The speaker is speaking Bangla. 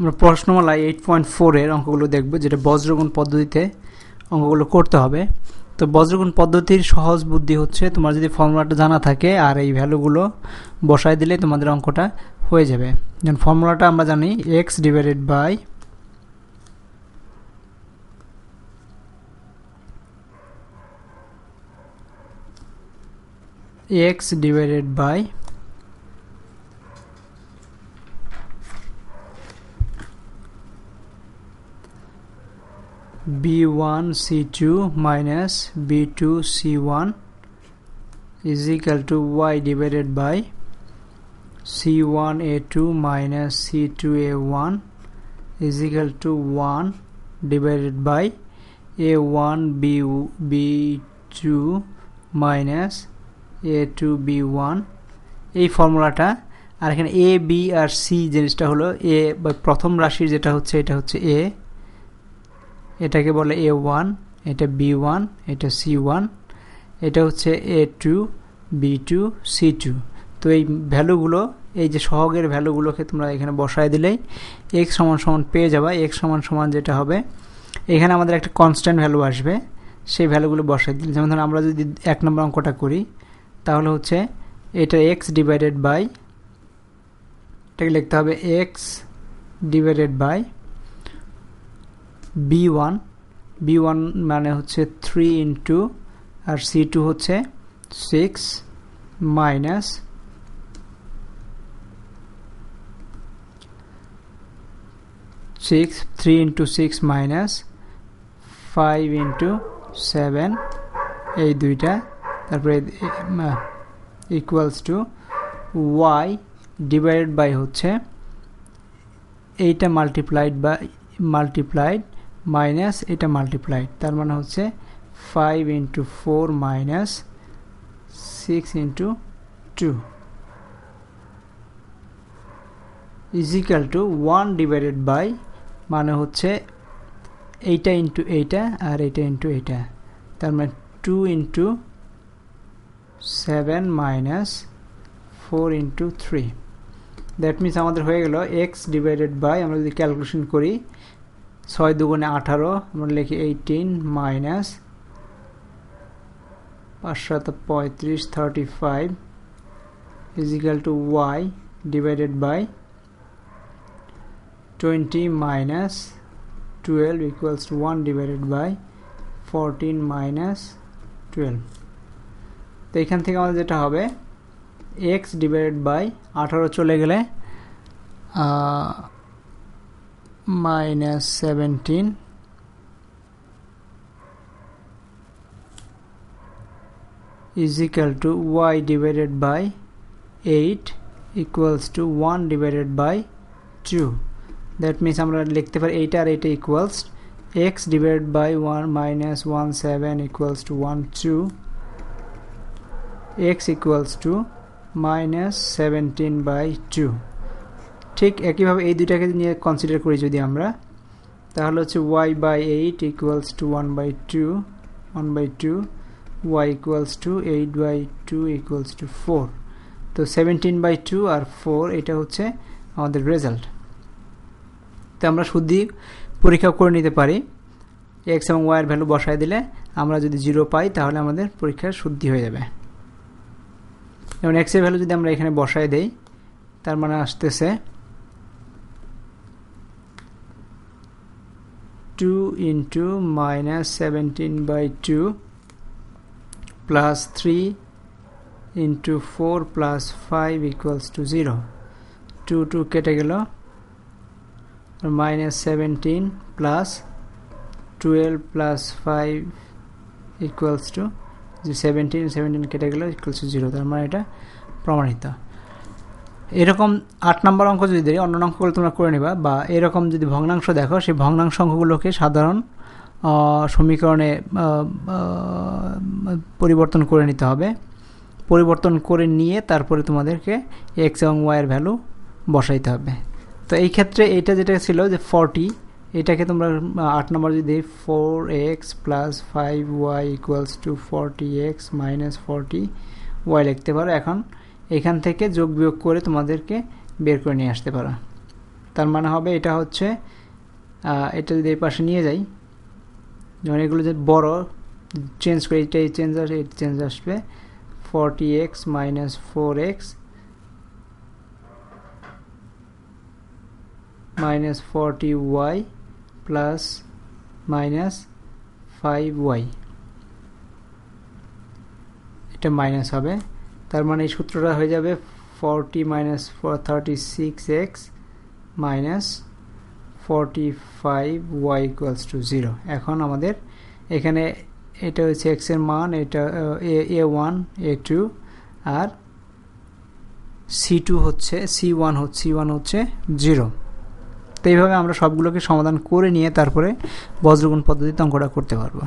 আমরা প্রশ্নমালা এইট পয়েন্ট ফোরের অঙ্কগুলো দেখব, যেটা বজ্রগুণ পদ্ধতিতে অঙ্কগুলো করতে হবে। তো বজ্রগুণ পদ্ধতির সহজ বুদ্ধি হচ্ছে, তোমার যদি ফর্মুলাটা জানা থাকে আর এই ভ্যালুগুলো বসায় দিলে তোমাদের অঙ্কটা হয়ে যাবে। যেমন ফর্মুলাটা আমরা জানি X divided by X divided by b1 c2 minus b2 c1 is equal to y divided by c1 a2 minus c2 a1 is equal to 1 divided by a1 b b2 minus A two B one এই ফর্মুলাটা আর এখানে এ বি আর সি জিনিসটা হলো এ বা প্রথম রাশির যেটা হচ্ছে এটা হচ্ছে এ এটাকে বলে এ ওয়ান এটা বি ওয়ান এটা সি ওয়ান এটা হচ্ছে A two B two C two তো এই ভ্যালুগুলো, এই যে সহগের ভ্যালুগুলোকে তোমরা এখানে বসায় দিলেই এক্স সমান সমান পেয়ে যাবা। এক্স সমান সমান যেটা হবে, এখানে আমাদের একটা কনস্ট্যান্ট ভ্যালু আসবে, সেই ভ্যালুগুলো বসাই দিলে, যেমন ধরুন আমরা যদি এক নম্বর অঙ্কটা করি, তাহলে হচ্ছে এটা এক্স ডিভাইডেড বাই এটাকে লিখতে হবে x divided by B one B one মানে হচ্ছে থ্রি ইন্টু আর সি টু হচ্ছে six minus six three into six minus five into seven এই দুইটা। তারপরে equals to Y divided by হচ্ছে এইটা মাল্টিপ্লাইড বাই মাল্টিপ্লাইড মাইনাস এটা মাল্টিপ্লাইড তার মানে হচ্ছে five into four minus six into two is equal to one divided by মানে হচ্ছে এইটা ইন্টু এইটা আর এইটা ইন্টু এইটা, তার মানে two into seven minus four into three that means আমাদের হয়ে গেল এক্স ডিভাইডেড বাই আমরা যদি ক্যালকুলেশন করি ছয় দুগুণে আঠারো, আমরা লিখি এইটিন মাইনাস পাঁচশত পঁয়ত্রিশ thirty five is equal to Y divided by twenty minus twelve equals to one divided by fourteen minus twelve তো এখান থেকে আমাদের যেটা হবে এক্স ডিভাইডেড বাই আঠারো চলে গেলে minus seventeen is equal to y divided by 8 equals to 1 divided by 2 that means আমরা লিখতে পারি 8 আর 8 equals x divided by 1 minus 1 7 equals to 1 2 x equals to minus seventeen by two ঠিক একইভাবে এই দুইটাকে নিয়ে কনসিডার করি যদি আমরা। তাহলে হচ্ছে Y by eight equals to one by two one by two Y equals to eight by two equals to four তো সেভেন্টিন বাই টু আর ফোর এটা হচ্ছে আমাদের রেজাল্ট তো আমরা শুদ্ধি পরীক্ষা করে নিতে পারি। এক্স এবং ওয়াইয়ের ভ্যালু বসায় দিলে আমরা যদি জিরো পাই, তাহলে আমাদের পরীক্ষার শুদ্ধি হয়ে যাবে। যেমন এক্সের ভ্যালু যদি আমরা এখানে বসায় দেই, তার মানে আসতেছে two into minus seventeen by two plus three into four plus five equals to zero two two কেটে গেল। Minus seventeen plus twelve plus five equals to যে সেভেন্টিন সেভেন্টিন কেটে গেল ইকুয়ালস টু জিরো তার মানে এটা প্রমাণিত। এরকম আট নম্বর অঙ্ক যদি দেয় অন্য অঙ্কগুলো তোমরা করে নিবা, বা এরকম যদি ভগ্নাংশ দেখো, সেই ভগ্নাংশ অঙ্কগুলোকে সাধারণ সমীকরণে পরিবর্তন করে নিতে হবে। পরিবর্তন করে নিয়ে তারপরে তোমাদেরকে এক্স এবং ওয়াইয়ের ভ্যালু বসাইতে হবে। তো এই ক্ষেত্রে এইটা যেটা ছিল যে ফর্টি এটাকে তোমরা আট নম্বর যদি four X plus five Y equals to forty X minus forty Y লিখতে পারো। এখন এখান থেকে যোগ বিয়োগ করে তোমাদেরকে বের করে নিয়ে আসতে পারো। তার মানে হবে এটা হচ্ছে এটা যদি এই পাশে নিয়ে যাই, যেমন এগুলো যে বড় চেঞ্জ করে এইটাই চেঞ্জ আসবে, এটা চেঞ্জ আসবে। Forty X minus four X minus forty Y plus minus five Y এটা মাইনাস হবে। তার মানে এই সূত্রটা হয়ে যাবে forty minus thirty six X minus forty five Y equals to zero এখন আমাদের এখানে এটা হচ্ছে এক্সের মান, এটা, এ ওয়ান এ টু আর সি টু হচ্ছে সি ওয়ান হচ্ছে সি ওয়ান হচ্ছে জিরো তো এইভাবে আমরা সবগুলোকে সমাধান করে নিয়ে তারপরে বজ্রগুণ পদ্ধতিতে অঙ্কটা করতে পারব।